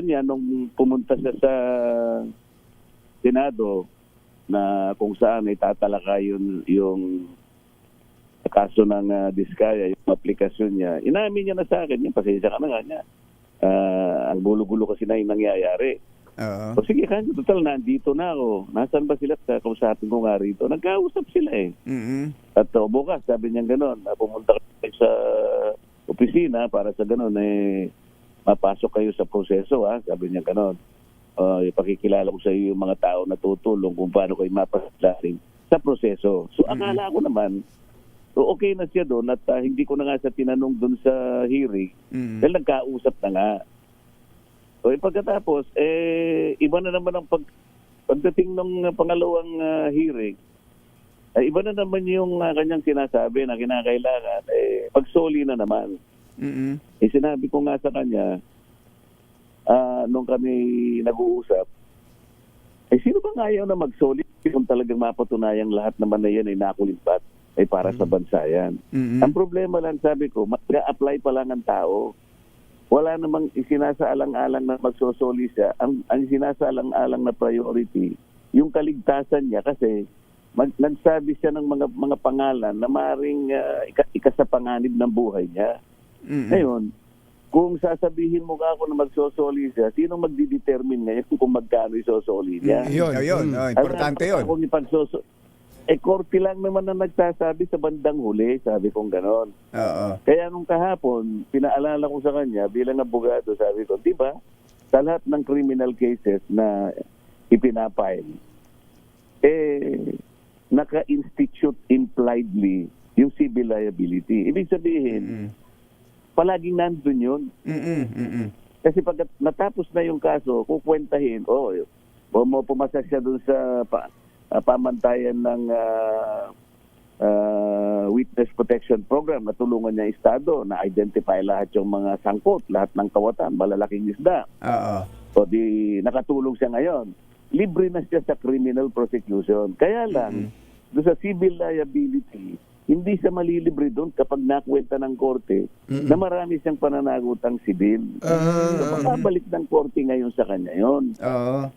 pagkakataon niya nung pumunta siya sa Senado na kung saan itatalaka yun yung kaso ng uh, Diskaya, yung aplikasyon niya. Inamin niya na sa akin, yung pasensya ka na nga niya. Ah, ang gulo-gulo kasi na yung nangyayari. Oo. O sige, kanyo, total, nandito na ako. Nasaan ba sila? Kausapin ko nga rito. Nagkausap sila eh. Mm-mm. At uh, bukas, sabi niya gano'n, pumunta kayo sa opisina para sa gano'n, eh, mapasok kayo sa proseso, ha? Sabi niya gano'n. Uh, ipakikilala ko sa iyo yung mga tao na tutulong kung paano kayo mapasilasin sa proseso. So, akala ko naman, so okay na siya doon at uh, hindi ko na nga siya tinanong doon sa hearing Mm. dahil nagkausap na nga. So, eh, pagkatapos, eh, iba na naman ang pag, pagdating ng pangalawang ah, hearing, ay iba na naman yung ah, kanyang sinasabi na kinakailangan, eh, pagsoli na naman. Mm-mm. Eh, sinabi ko nga sa kanya, ah, nung kami nag-uusap, eh, sino bang ayaw na magsoli kung talagang mapatunayang lahat naman na yan ay nakulimpat ay para sa bansa yan. Mm-mm. Ang problema lang, sabi ko, mag-apply pa lang ang tao. Wala namang isinasaalang-alang na magsosoli siya. Ang, ang sinasaalang-alang na priority, yung kaligtasan niya kasi mag, nagsabi siya ng mga mga pangalan na maring uh, ika, ikasapanganib ng buhay niya. Mm-mm. Ngayon, kung sasabihin mo nga ako na magsosoli siya, sino magdidetermine ngayon kung magkano isosoli niya? Yun, yun. Oh, importante yun. Kung ipagsoso... Eh, korte lang naman na nagsasabi sa bandang huli, sabi kong ganon. Oo. Kaya nung kahapon, pinaalala ko sa kanya bilang abogado, sabi ko, di ba, sa lahat ng criminal cases na ipinapile, eh, naka-institute impliedly yung civil liability. Ibig sabihin, Mm. Palaging nandun yun. Mm-mm. Mm-mm. Kasi pag natapos na yung kaso, kukwentahin, oh, pumasa siya dun sa pa, ah, pamantayan ng ah, ah, Witness Protection Program na tulungan niya Estado na identify lahat yung mga sangkot, lahat ng kawatan, malalaking isda. Oo. O di nakatulong siya ngayon. Libre na siya sa criminal prosecution. Kaya lang, doon sa civil liability, hindi siya malilibre doon kapag nakwenta ng korte na marami siyang pananagutang sibil. Ah. So, makabalik ng korte ngayon sa kanya yon. Oo.